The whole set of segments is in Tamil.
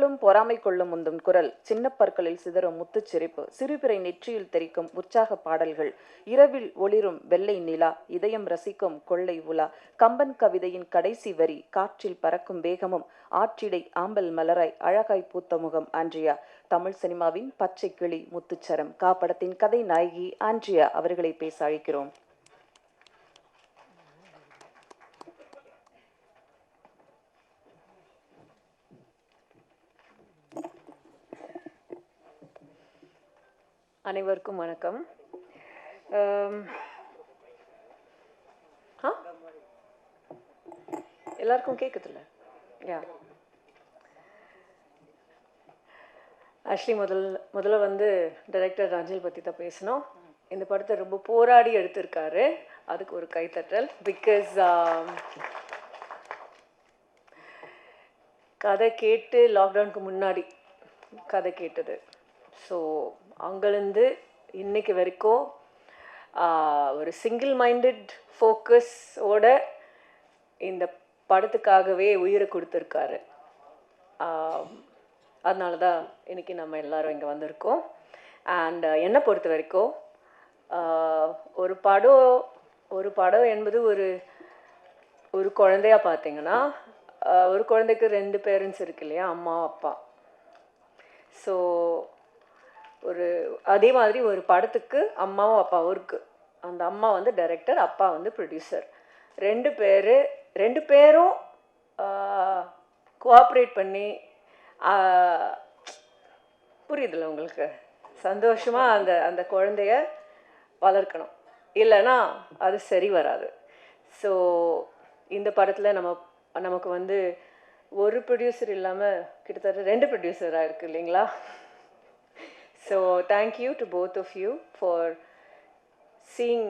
திங்களும் பொறாமை கொள்ளும் முந்தும் குரல். சின்ன பற்களில் சிதறும் முத்துச்சிரிப்பு சிறுபிறை நெற்றியில் தெரிக்கும் உற்சாக பாடல்கள். இரவில் ஒளிரும் வெள்ளை நிலா. இதயம் ரசிக்கும் கொள்ளை உலா. கம்பன் கவிதையின் கடைசி வரி. காற்றில் பறக்கும் வேகமும். ஆற்றிடை ஆம்பல் மலராய் அழகாய் பூத்த முகம் ஆண்ட்ரியா. தமிழ் சினிமாவின் பச்சை கிளி முத்துச்சரம் கா படத்தின் கதை நாயகி ஆண்ட்ரியா அவர்களை பேச அழைக்கிறோம். அனைவருக்கும் வணக்கம். ஆ? எல்லாருக்கும் கேட்குதுல்ல யா. ஆக்சுவலி முதல் முதல்ல வந்து டைரக்டர் ரஞ்சில் பற்றி தான் பேசணும். இந்த படத்தை ரொம்ப போராடி எடுத்திருக்காரு. அதுக்கு ஒரு கைத்தட்டல். பிகாஸ் கதை கேட்டு லாக்டவுனுக்கு முன்னாடி கதை கேட்டது. ஸோ அங்கேருந்து இன்னைக்கு வரைக்கும் ஒரு சிங்கிள் மைண்டட் ஃபோக்கஸோட இந்த படத்துக்காகவே உயிரை கொடுத்துருக்காரு. அதனால தான் இன்னைக்கு நம்ம எல்லாரும் இங்கே வந்திருக்கோம். அண்ட் என்னை பொறுத்த வரைக்கும் ஒரு படம் ஒரு படம் என்பது ஒரு ஒரு குழந்தையா பார்த்தீங்கன்னா ஒரு குழந்தைக்கு ரெண்டு பேரண்ட்ஸ் இருக்கு இல்லையா? அம்மா அப்பா. ஸோ ஒரு அதே மாதிரி ஒரு படத்துக்கு அம்மாவும் அப்பாவும் இருக்குது அந்த அம்மா வந்து டைரக்டர் அப்பா வந்து ப்ரொடியூசர் ரெண்டு பேர் ரெண்டு பேரும் கோஆப்ரேட் பண்ணி புரியுதுல்ல உங்களுக்கு? சந்தோஷமாக அந்த அந்த குழந்தைய வளர்க்கணும். இல்லைன்னா அது சரி வராது. ஸோ இந்த படத்தில் நம்ம நமக்கு வந்து ஒரு ப்ரொடியூசர் இல்லாமல் கிட்டத்தட்ட ரெண்டு ப்ரொடியூசராக இருக்குது இல்லைங்களா? So to to both of you for seeing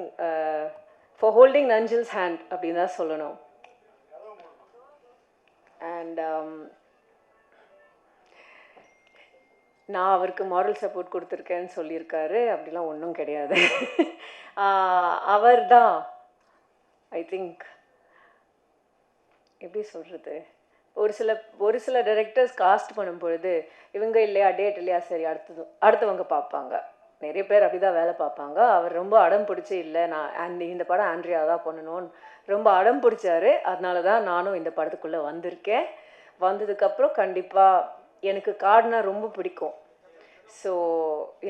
for holding Nanjil's hand அப்படின்னு தான் சொல்லணும் அண்ட் um, நான் அவருக்கு மாரல் சப்போர்ட் கொடுத்துருக்கேன்னு சொல்லியிருக்காரு. அப்படிலாம் ஒன்றும் கிடையாது. அவர் தான் ஐ திங்க் எப்படி சொல்கிறது ஒரு சில ஒரு சில டைரக்டர்ஸ் காஸ்ட் பண்ணும் பொழுது இவங்க இல்லையா டேட் இல்லையா சரி அடுத்தது அடுத்தவங்க பார்ப்பாங்க. நிறைய பேர் அப்படிதான் வேலை பார்ப்பாங்க. அவர் ரொம்ப அடம் பிடிச்சி இல்லை நான் அண்ட் இந்த படம் ஆண்ட்ரியா தான் பண்ணணும்னு ரொம்ப அடம் பிடிச்சாரு. அதனால தான் நானும் இந்த படத்துக்குள்ளே வந்திருக்கேன். வந்ததுக்கப்புறம் கண்டிப்பாக எனக்கு காடுனா ரொம்ப பிடிக்கும். ஸோ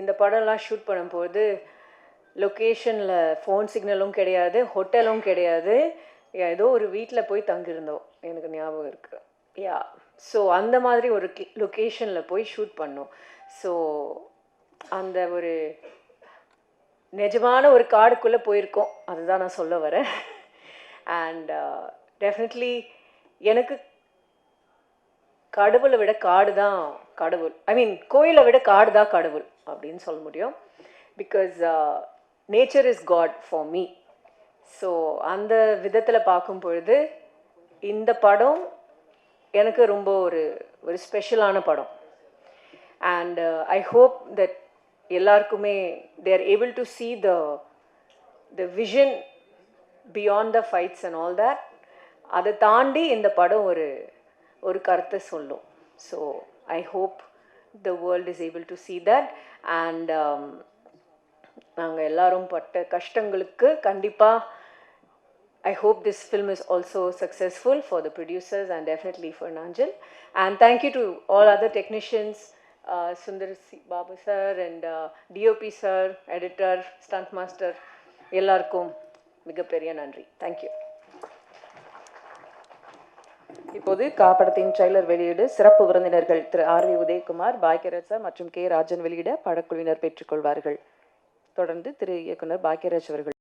இந்த படம்லாம் ஷூட் பண்ணும்போது லொக்கேஷனில் ஃபோன் சிக்னலும் கிடையாது ஹோட்டலும் கிடையாது. ஏதோ ஒரு வீட்டில் போய் தங்கியிருந்தோம். எனக்கு ஞாபகம் இருக்கு. யா ஸோ அந்த மாதிரி ஒரு லொக்கேஷனில் போய் ஷூட் பண்ணோம். ஸோ அந்த ஒரு நிஜமான ஒரு காடுக்குள்ளே போயிருக்கோம். அதுதான் நான் சொல்ல வரேன். அண்ட் டெஃபினெட்லி uh, எனக்கு கடவுளை விட காடு தான் கடவுள். ஐ மீன் கோயிலை விட காடு தான் கடவுள் அப்படின்னு சொல்ல முடியும். Because nature is God for me so அந்த விதத்தில் பார்க்கும் பொழுது இந்த படம் எனக்கு ரொம்ப ஒரு ஒரு ஸ்பெஷலான படம். அண்ட் ஐ ஹோப் தட் எல்லாருக்குமே they are able to see the the vision beyond the fights and all that அதை தாண்டி இந்த படம் ஒரு ஒரு கருத்தை சொல்லும். So I hope the world is able to see that and நாங்கள் எல்லாரும் பட்ட கஷ்டங்களுக்கு கண்டிப்பாக I hope this film is also successful for the producers and definitely for Nanjal. And thank you to all other technicians, uh, Sundar C- Babu sir and uh, DOP sir, editor, stunt master, எல்லாருக்கும் மிகப்பெரிய நன்றி தேங்க்யூ இப்போது கா படத்தின் ட்ரெய்லர் வெளியீடு சிறப்பு விருந்தினர்கள் Thiru R V Udhayakumar Bhagyaraj sir மற்றும் கே ராஜன் வெளியிட படக்குழுவினர் பெற்றுக்கொள்வார்கள் தொடர்ந்து திரு இயக்குனர் பாக்கியராஜ் அவர்கள்